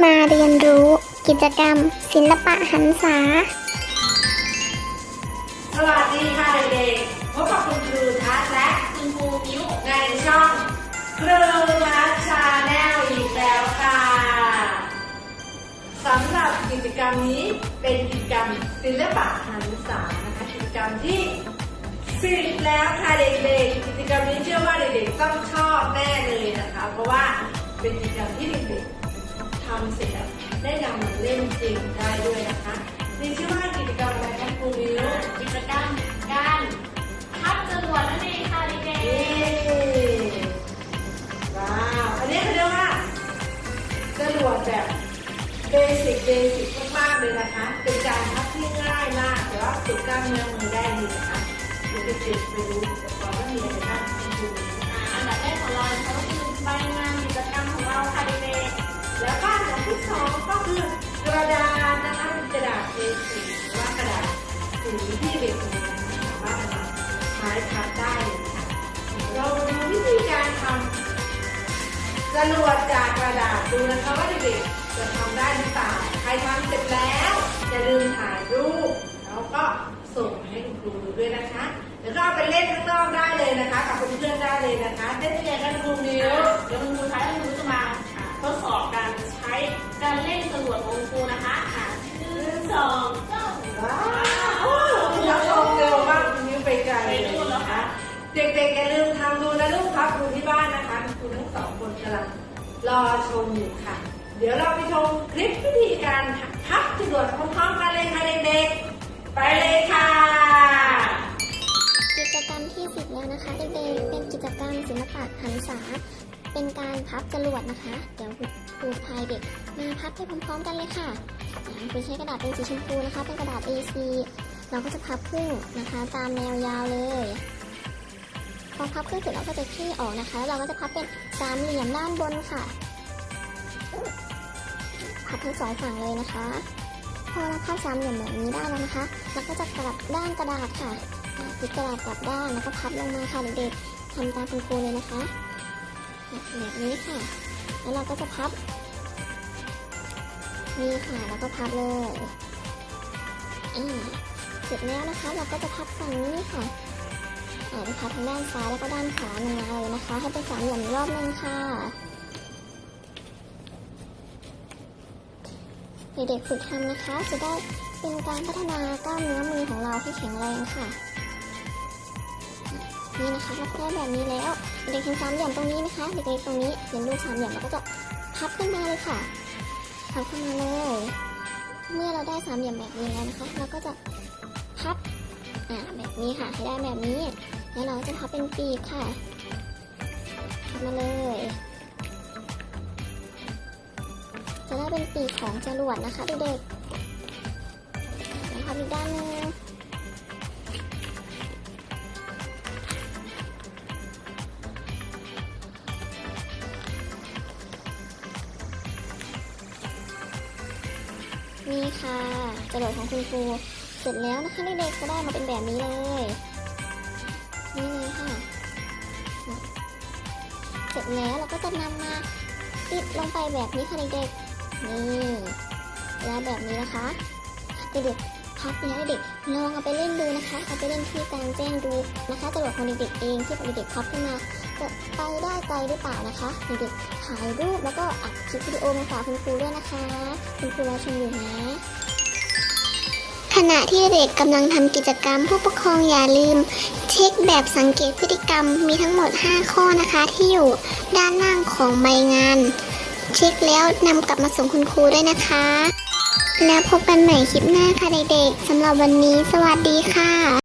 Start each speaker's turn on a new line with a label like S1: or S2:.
S1: มาเรียนรู้กิจกรรม ศิลปะหันษา
S2: สวัสดีค่ะเด็กๆพบกับคุณครูทัศและคุณครูมิ้วในช่องครูทัศชาแนลอีกแล้วค่ะสำหรับกิจกรรมนี้เป็นกิจกรรมศิลปะหันษานะคะกิจกรรมที่สิบแล้วค่ะเด็กๆกิจกรรมนี้เชื่อว่าเด็กๆต้องชอบแน่เลยนะคะ เพราะว่าเป็นกิจกรรมที่เด็กๆ ทำเสร็จแล้วได้นำมาเล่นจริงได้ด้วยนะคะมีชื่อว่ากิจกรรมอะไรคะครูมิว
S3: กิจกรรมการพับจรวดนั่นเองค่ะเด็ก
S2: เย้ว้าวอันนี้เขาเรียกว่าจรวดแบบเบสิกเบสิกมากๆเลยนะคะ เป็นการพับที่ง่ายมากแต่ว่าฝึกกล้ามเนื้อมือได้ดีนะคะเดี๋ยวเด็กๆไปดูอุปกรณ์ว่ามีอะไรบ้างคุณครู
S3: ๆอ่าอันดับแรกของเรานะคะก็คือี
S2: ที่เด็กๆสามารถเอามาใช้พับได้เลยค่ะเราดูวิธีการทำจรวดจากกระดาษดูนะคะว่าเด็กๆจะทำได้หรือเปล่าใครทำเสร็จแล้วอย่าลืมถ่ายรูปแล้วก็ส่งให้คุณครูดูด้วยนะคะเดี๋ยวก็เอาไปเล่นข้างนอกได้เลยนะคะ กับเพื่อนๆได้เลยนะคะเล่นยังไงกันครูมิว
S3: เด็ก
S2: ๆอย่าลืมทำดูนะลูกครับดูที่บ้านนะคะคุณทั้งสองคนกำลังรอชมอยู่ค่ะ เดี๋ยวเราไปชมคลิปวิธีการพับจรวดพร้อมๆกันเลยค่ะเด็กๆ ไปเลยค่ะ
S1: กิจกรรมที่10แล้วนะคะเด็กๆเป็นกิจกรรมศิลปะหันษา เป็นการพับจรวดนะคะ เดี๋ยวครูพายเด็กมาพับไปพร้อมๆกันเลยค่ะอ่าครูใช้กระดาษเป็นสีชมพูนะคะ เป็นกระดาษ A4 เราก็จะพับครึ่งนะคะ ตามแนวยาวเลย พอพับครึ่งเสร็จเราก็จะคลี่ออกนะคะ แล้วเราก็จะพับเป็นสามเหลี่ยมด้านบนค่ะ พับทั้งสองฝั่งเลยนะคะ พอเราพับสามเหลี่ยมแบบนี้ได้แล้วนะคะเราก็จะกลับด้านกระดาษค่ะพลิกกระดาษกลับด้านแล้วก็พับลงมาค่ะเด็กๆทำตามคุณครูเลยนะคะอะแบบนี้ค่ะ แล้วเราก็จะพับ นี่ค่ะ แล้วก็พับเลยอ่าเสร็จแล้วนะคะ เราก็จะพับฝั่งนี้ค่ะ อ่าพับทางด้านซ้ายแล้วก็ด้านขวาลงมาเลยนะคะ ให้เป็นสามเหลี่ยมรอบนึงค่ะ เด็กๆฝึกทำนะคะ จะได้เป็นการพัฒนากล้ามเนื้อมือของเราให้แข็งแรงค่ะ นี่นะคะพับได้แบบนี้แล้ว เด็กเห็นสามเหลี่ยมตรงนี้นะคะ เด็กๆตรงนี้เห็นรูปสามเหลี่ยมเราก็จะพับขึ้นมาเลยค่ะพับขึ้นมาเลย เมื่อเราได้สามเหลี่ยมแบบนี้แล้วนะคะ เราก็จะพับอ่าแบบนี้ค่ะให้ได้แบบนี้ เราจะเป็นปีกค่ะพับมาเลย จะได้เป็นปีกของจรวดนะคะเด็กๆแล้วพับอีกด้านนึงนี่ค่ะจรวดของคุณครูเสร็จแล้วนะคะเด็กๆก็ได้มาเป็นแบบนี้เลย นี่เลยค่ะ เสร็จแล้วเราก็จะนำมาติดลงไปแบบนี้ค่ะเด็กๆ นี่แล้วแบบนี้นะคะเด็กๆพักแล้วเด็กลองเอาไปเล่นดูนะคะเอาไปเล่นที่กลางแจ้งดูนะคะจรวดของเด็กๆเองที่เด็กๆพับขึ้นมาจะไปได้ไกลหรือเปล่านะคะเด็กๆถ่ายรูปแล้วก็อัดคลิปวิดีโอมาฝากคุณครูด้วยนะคะ คุณครูรอชมอยู่นะ ขณะที่เด็กกำลังทำกิจกรรมผู้ปกครองอย่าลืม เช็คแบบสังเกตพฤติกรรมมีทั้งหมด 5 ข้อนะคะที่อยู่ด้านล่างของใบงาน เช็คแล้วนำกลับมาส่งคุณครูด้วยนะคะ แล้วพบกันใหม่คลิปหน้าค่ะเด็กๆสำหรับวันนี้ สวัสดีค่ะ